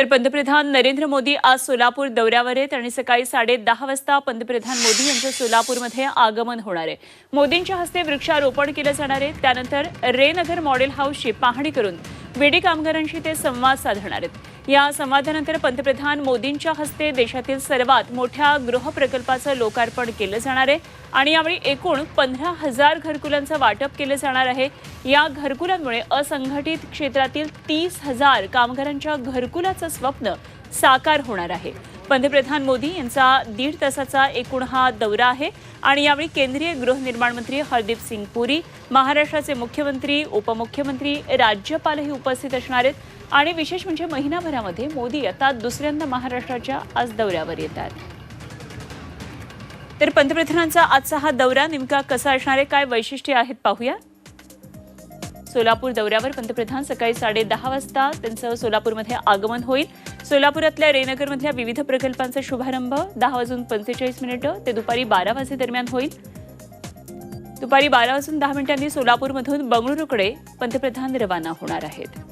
तर पंतप्रधान नरेंद्र मोदी आज सोलापूर दौऱ्यावर आहेत आणि सकाळी साडे दहा वाजता पंतप्रधान मोदी यांचं सोलापूरमध्ये आगमन होणार आहे. मोदींच्या हस्ते वृक्षारोपण केलं जाणार आहे. त्यानंतर रेनगर मॉडेल हाऊसची पाहणी करून विडी कामगारांशी ते संवाद साधणार आहेत. या संवादानंतर पंतप्रधान मोदींच्या हस्ते देशातील सर्वात मोठ्या गृहप्रकल्पाचं लोकार्पण केलं जाणार आहे आणि यावेळी एकूण पंधरा हजार घरकुलांचं वाटप केलं जाणार आहे. या घरकुलांमुळे असंघटित क्षेत्रातील तीस हजार कामगारांच्या घरकुलाचं स्वप्न साकार होणार आहे. पंतप्रधान मोदी यांचा दीड तासाचा एकूण हा दौरा आहे. आणि यावेळी केंद्रीय गृहनिर्माण मंत्री हरदीप सिंग पुरी महाराष्ट्राचे मुख्यमंत्री उपमुख्यमंत्री राज्यपालही उपस्थित असणार आहेत. आणि विशेष म्हणजे महिनाभरामध्ये मोदी आता दुसऱ्यांदा महाराष्ट्राच्या आज दौऱ्यावर येतात. तर पंतप्रधानांचा आजचा हा दौरा नेमका कसा असणार आहे? काय वैशिष्ट्ये आहेत पाहूया. सोलापूर दौऱ्यावर पंतप्रधान सकाळी साडे दहा वाजता त्यांचं सोलापूरमध्ये आगमन होईल. सोलापुरातल्या रेनगरमधल्या विविध प्रकल्पांचा शुभारंभ दहा वाजून पंचेचाळीस मिनिटं ते दुपारी बारा वाजेदरम्यान होईल. दुपारी बारा वाजून दहा मिनिटांनी सोलापूरमधून बंगळुरूकडे पंतप्रधान रवाना होणार आहेत.